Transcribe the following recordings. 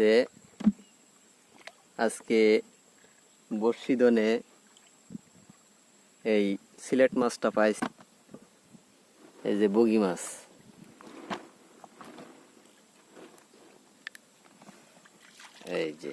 যে আজকে বর্ষিদনে এই সিলেট মাছটা পাইছি এই যে বগি মাছ। এই যে।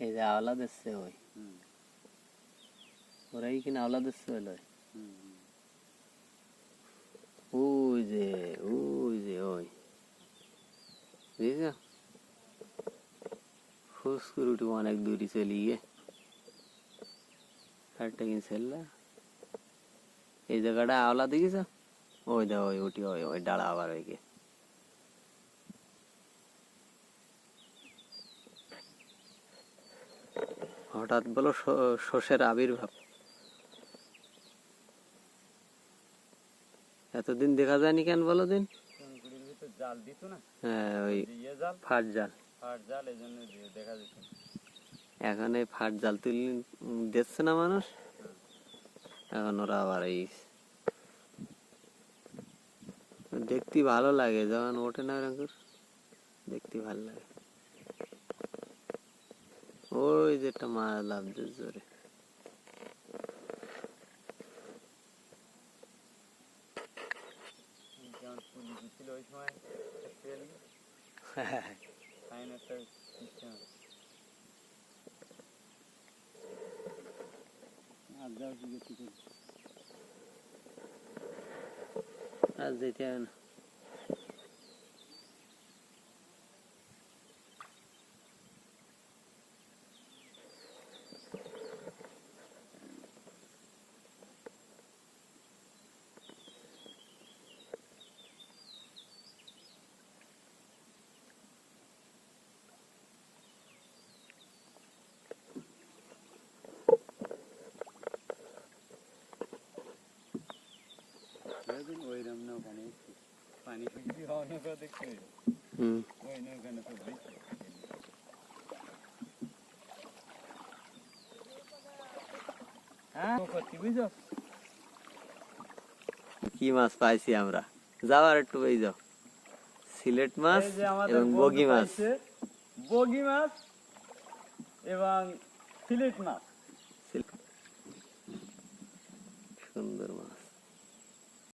এই যে আওলা দিচ্ছে ওই। ওরাই কিনা আওলা দিচ্ছে ওই লয়। ওই যে ওই যে ওই। বুঝেছ? ফুসকুরুটি অনেক দূরে চলে গিয়ে। কারটা কিনে ছেলে এই জায়গাটা আওলা দেখিস ওই দে ওই উঠি ওই ওই ডালা আবার ওই হঠাৎ বলো শ- শস্যের আবির্ভাব। এতদিন দেখা যায়নি কেন বলো দিন? জাল দিত না? হ্যাঁ ওই দিয়ে জাল? ফাট জাল। এই জন্য দেখা যেত। এখন এই ফাট জাল তুলি দিচ্ছে না মানুষ? এখন ওরা আবার এই দেখতে ভালো লাগে যখন ওঠে না দেখতে ভালো লাগে ওই যেটা মাছ লাভ দিয়ে জোরে যেমন পুলি দিচ্ছিল ওই তেল ফাইন একটা যাও কি গেছি আর যেতে হবে না। পানি হুম। হ্যাঁ বুঝছ? কি মাছ পাইছি আমরা? যাও আর একটু এই যাও সিলেট মাছ যে আমাদের এবং বগি মাছ। বগি মাছ এবং সিলেট মাছ। সুন্দর মাছ।